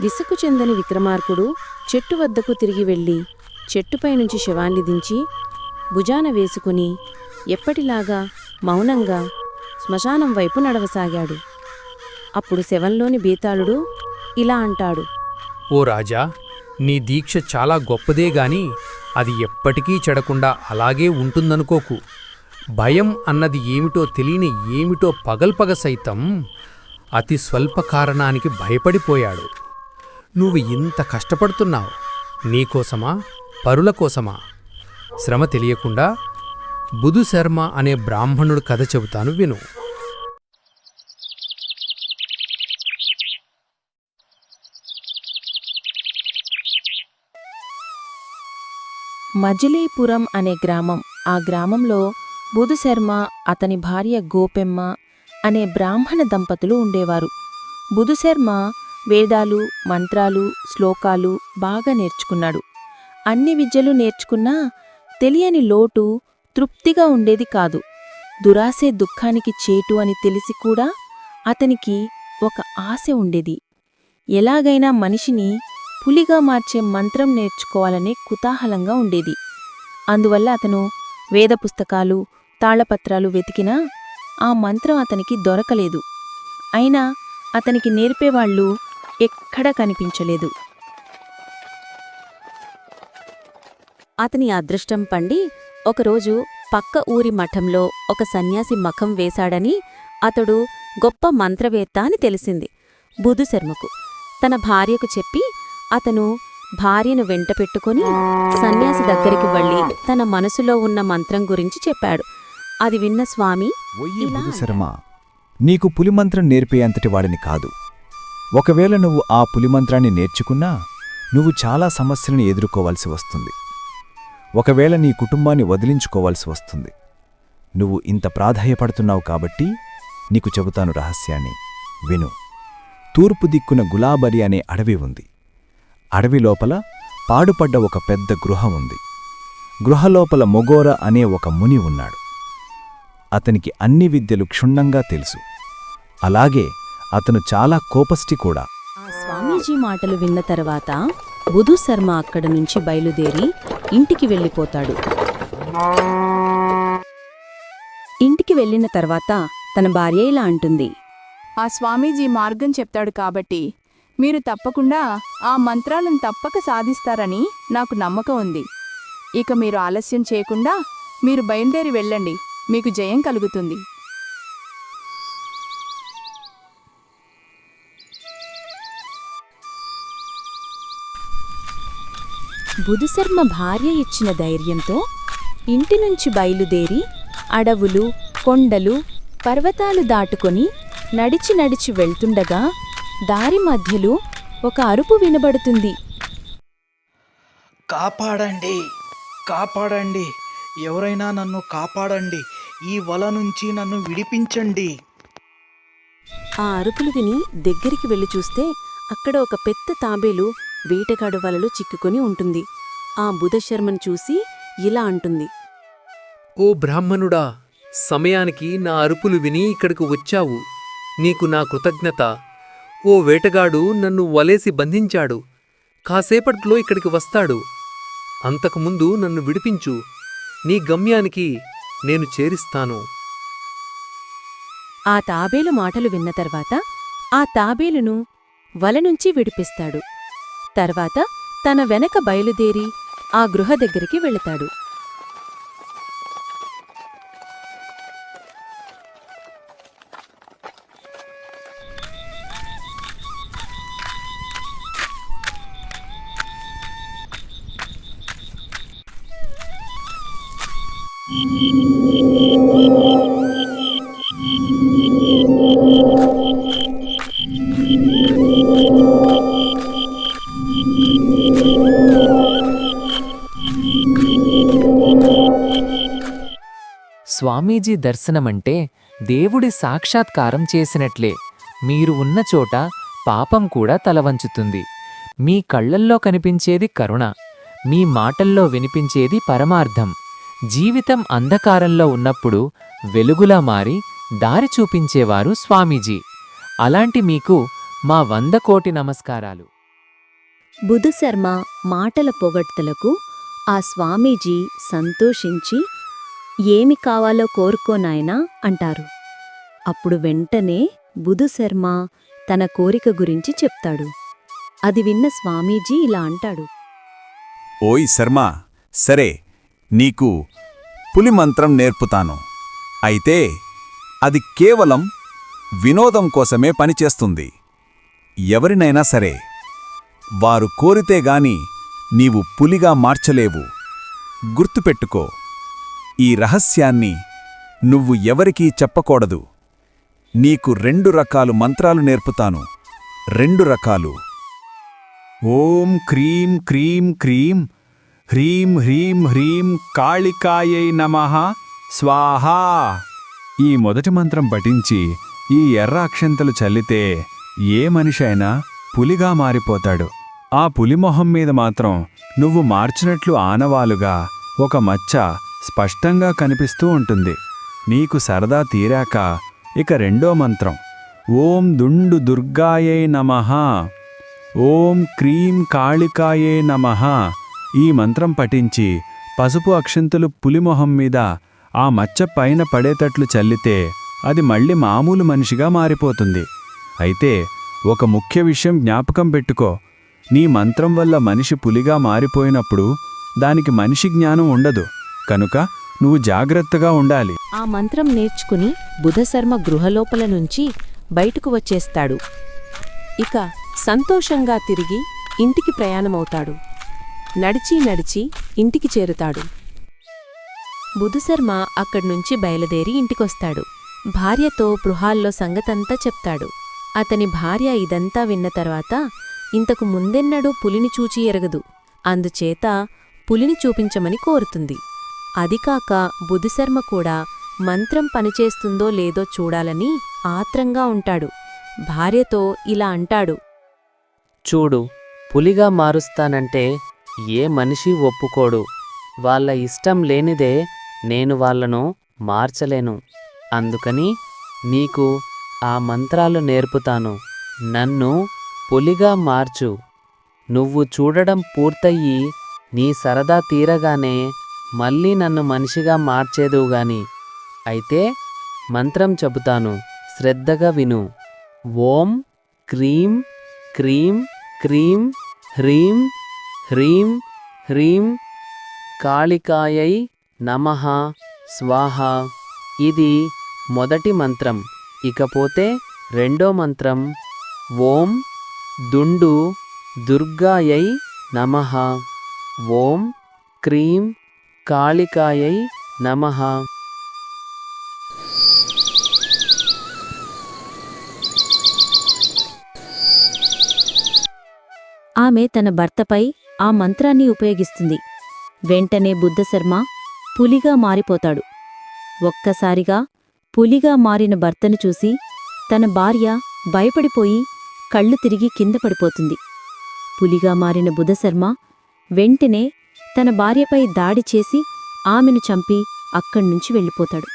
దిశకు చెందని విక్రమార్కుడు చెట్టు వద్దకు తిరిగి వెళ్ళి చెట్టుపై నుంచి శవాన్ని దించి భుజాన వేసుకుని ఎప్పటిలాగా మౌనంగా శ్మశానం వైపు నడవసాగాడు. అప్పుడు శవంలోని బీతాళుడు ఇలా అంటాడు. ఓ రాజా నీ దీక్ష చాలా గొప్పదే గాని అది ఎప్పటికీ చెడకుండా అలాగే ఉంటుందనుకోకు. భయం అన్నది ఏమిటో తెలియని ఏమిటో పగల్పగ సైతం అతి స్వల్ప కారణానికి భయపడిపోయాడు. నువ్వు ఇంత కష్టపడుతున్నావు. నీకోసమా పరుల కోసమా? శ్రమ తెలియకుండా బుధుశర్మ అనే బ్రాహ్మణుడు కథ చెబుతాను విను. మజిలీపురం అనే గ్రామం. ఆ గ్రామంలో బుధుశర్మ అతని భార్య గోపెమ్మ అనే బ్రాహ్మణ దంపతులు ఉండేవారు. బుధుశర్మ వేదాలు మంత్రాలు శ్లోకాలు బాగా నేర్చుకున్నాడు. అన్ని విద్యలు నేర్చుకున్నా తెలియని లోటు తృప్తిగా ఉండేది కాదు. దురాసే దుఃఖానికి చేటు అని తెలిసి కూడా అతనికి ఒక ఆశ ఉండేది. ఎలాగైనా మనిషిని పులిగా మార్చే మంత్రం నేర్చుకోవాలనే కుతూహలంగా ఉండేది. అందువల్ల అతను వేద పుస్తకాలు తాళపత్రాలు వెతికినా ఆ మంత్రం అతనికి దొరకలేదు. అయినా అతనికి నేర్పేవాళ్ళు ఎక్కడా కనిపించలేదు. అతని అదృష్టం పండి ఒకరోజు పక్క ఊరి మఠంలో ఒక సన్యాసి మఖం వేశాడని అతడు గొప్ప మంత్రవేత్త అని తెలిసింది బుధుశర్మకు తన భార్యకు చెప్పి అతను భార్యను వెంట పెట్టుకుని సన్యాసి దగ్గరికి వెళ్ళి తన మనసులో ఉన్న మంత్రం గురించి చెప్పాడు. అది విన్న స్వామి బుధుశర్మ నీకు పులిమంత్రం నేర్పే అంతటి వాడిని కాదు. ఒకవేళ నువ్వు ఆ పులిమంత్రాన్ని నేర్చుకున్నా నువ్వు చాలా సమస్యలను ఎదుర్కోవాల్సి వస్తుంది. ఒకవేళ నీ కుటుంబాన్ని వదిలించుకోవాల్సి వస్తుంది. నువ్వు ఇంత ప్రాధాయపడుతున్నావు కాబట్టి నీకు చెబుతాను రహస్యాన్ని. విను. తూర్పు దిక్కున గులాబరి అనే అడవి ఉంది. అడవి లోపల పాడుపడ్డ ఒక పెద్ద గృహం ఉంది. గృహలోపల మొగోర అనే ఒక ముని ఉన్నాడు. అతనికి అన్ని విద్యలు క్షుణ్ణంగా తెలుసు. అలాగే అతను చాలా కోపస్టి కూడా. ఆ స్వామీజీ మాటలు విన్న తర్వాత బుధు శర్మ అక్కడ నుంచి బయలుదేరి ఇంటికి వెళ్ళిపోతాడు. ఇంటికి వెళ్ళిన తర్వాత తన భార్య ఇలా అంటుంది. ఆ స్వామీజీ మార్గం చెప్తాడు కాబట్టి మీరు తప్పకుండా ఆ మంత్రాలను తప్పక సాధిస్తారని నాకు నమ్మకం ఉంది. ఇక మీరు ఆలస్యం చేయకుండా మీరు బయలుదేరి వెళ్ళండి. మీకు జయం కలుగుతుంది. బుధుశర్మ భార్య ఇచ్చిన ధైర్యంతో ఇంటి నుంచి బయలుదేరి అడవులు కొండలు పర్వతాలు దాటుకొని నడిచి నడిచి వెళ్తుండగా దారి మధ్యలో ఒక అరుపు వినబడుతుంది. కాపాడండి కాపాడండి. ఎవరైనా నన్ను కాపాడండి. ఈ వల నుంచి నన్ను విడిపించండి. ఆ అరుపులు విని దగ్గరికి వెళ్ళి చూస్తే అక్కడ ఒక పెద్ద తాబేలు వేటగాడు వలలో చిక్కుకొని ఉంటుంది. ఆ బుధశర్మను చూసి ఇలా అంటుంది. ఓ బ్రాహ్మణుడా సమయానికి నా అరుపులు విని ఇక్కడికి వచ్చావు. నీకు నా కృతజ్ఞత. ఓ వేటగాడు నన్ను వలేసి బంధించాడు. కాసేపట్లో ఇక్కడికి వస్తాడు. అంతకుముందు నన్ను విడిపించు. నీ గమ్యానికి నేను చేరిస్తాను. ఆ తాబేలు మాటలు విన్న తర్వాత ఆ తాబేలును వల నుంచి విడిపిస్తాడు. తర్వాత తన వెనక బయలుదేరి ఆ గృహ దగ్గరికి వెళతాడు. స్వామీజీ దర్శనమంటే దేవుడి సాక్షాత్కారం చేసినట్లే. మీరు ఉన్న చోట పాపం కూడా తలవంచుతుంది. మీ కళ్ళల్లో కనిపించేది కరుణ. మీ మాటల్లో వినిపించేది పరమార్థం. జీవితం అంధకారంలో ఉన్నప్పుడు వెలుగులా మారి దారి చూపించేవారు స్వామీజీ. అలాంటి మీకు మా వంద కోటి నమస్కారాలు. బుధుశర్మ మాటల పొగడ్తలకు ఆ స్వామీజీ సంతోషించి ఏమి కావాలో కోరుకోనాయనా అంటారు. అప్పుడు వెంటనే బుధుశర్మ తన కోరిక గురించి చెప్తాడు. అది విన్న స్వామీజీ ఇలా అంటాడు. ఓయ్ శర్మ సరే నీకు పులి మంత్రం నేర్పుతాను. అయితే అది కేవలం వినోదం కోసమే పనిచేస్తుంది. ఎవరినైనా సరే వారు కోరితే గాని నీవు పులిగా మార్చలేవు. గుర్తుపెట్టుకో. ఈ రహస్యాన్ని నువ్వు ఎవరికీ చెప్పకూడదు. నీకు రెండు రకాలు మంత్రాలు నేర్పుతాను. రెండు రకాలు. ఓం క్రీం క్రీం క్రీం హ్రీం హ్రీం హ్రీం కాళికాయై నమః స్వాహా. ఈ మొదటి మంత్రం పఠించి ఈ ఎర్ర అక్షంతలు చల్లితే ఏ మనిషి అయినా పులిగా మారిపోతాడు. ఆ పులి మొహం మీద మాత్రం నువ్వు మార్చినట్లు ఆనవాలుగా ఒక మచ్చ స్పష్టంగా కనిపిస్తూ ఉంటుంది. నీకు సరదా తీరాక ఇక రెండో మంత్రం. ఓం దుండు దుర్గాయే నమ. ఓం క్రీం కాళికాయే నమః. ఈ మంత్రం పఠించి పసుపు అక్షంతులు పులిమొహం మీద ఆ మచ్చ పైన పడేటట్లు చల్లితే అది మళ్ళీ మామూలు మనిషిగా మారిపోతుంది. అయితే ఒక ముఖ్య విషయం జ్ఞాపకం పెట్టుకో. నీ మంత్రం వల్ల మనిషి పులిగా మారిపోయినప్పుడు దానికి మనిషి జ్ఞానం ఉండదు. కనుక నువ్వు జాగ్రత్తగా ఉండాలి. ఆ మంత్రం నేర్చుకుని బుధశర్మ గృహలోపల నుంచి బయటకు వచ్చేస్తాడు. ఇక సంతోషంగా తిరిగి ఇంటికి ప్రయాణమవుతాడు. నడిచి నడిచి ఇంటికి చేరుతాడు. బుధశర్మ అక్కడ్నుంచి బయలుదేరి ఇంటికొస్తాడు. భార్యతో గృహాల్లో సంగతంతా చెప్తాడు. అతని భార్య ఇదంతా విన్న తర్వాత ఇంతకు ముందెన్నడూ పులిని చూచి ఎరగదు. అందుచేత పులిని చూపించమని కోరుతుంది. అదికాక బుధశర్మ కూడా మంత్రం పనిచేస్తుందో లేదో చూడాలని ఆత్రంగా ఉంటాడు. భార్యతో ఇలా అంటాడు. చూడు పులిగా మారుస్తానంటే ఏ మనిషి ఒప్పుకోడు. వాళ్ళ ఇష్టం లేనిదే నేను వాళ్ళను మార్చలేను. అందుకని నీకు ఆ మంత్రాలు నేర్పుతాను. నన్ను పులిగా మార్చు. నువ్వు చూడడం పూర్తయ్యి నీ సరదా తీరగానే మళ్ళీ నన్ను మనిషిగా మార్చేదువుగాని అయితే మంత్రం చెబుతాను శ్రద్ధగా విను. ఓం క్రీం క్రీం క్రీం హ్రీం హ్రీం హ్రీం కాళికాయై నమః స్వాహ. ఇది మొదటి మంత్రం. ఇకపోతే రెండో మంత్రం. ఓం దుండు దుర్గాయై నమః. ఓం క్రీం కాళికాయై నమ. ఆమె తన భర్తపై ఆ మంత్రాన్ని ఉపయోగిస్తుంది. వెంటనే బుద్ధశర్మ పులిగా మారిపోతాడు. ఒక్కసారిగా పులిగా మారిన భర్తను చూసి తన భార్య భయపడిపోయి కళ్ళు తిరిగి కింద పడిపోతుంది. పులిగా మారిన బుధశర్మ వెంటనే తన భార్యపై దాడి చేసి ఆమెను చంపి అక్కడ్నుంచి వెళ్ళిపోతాడు.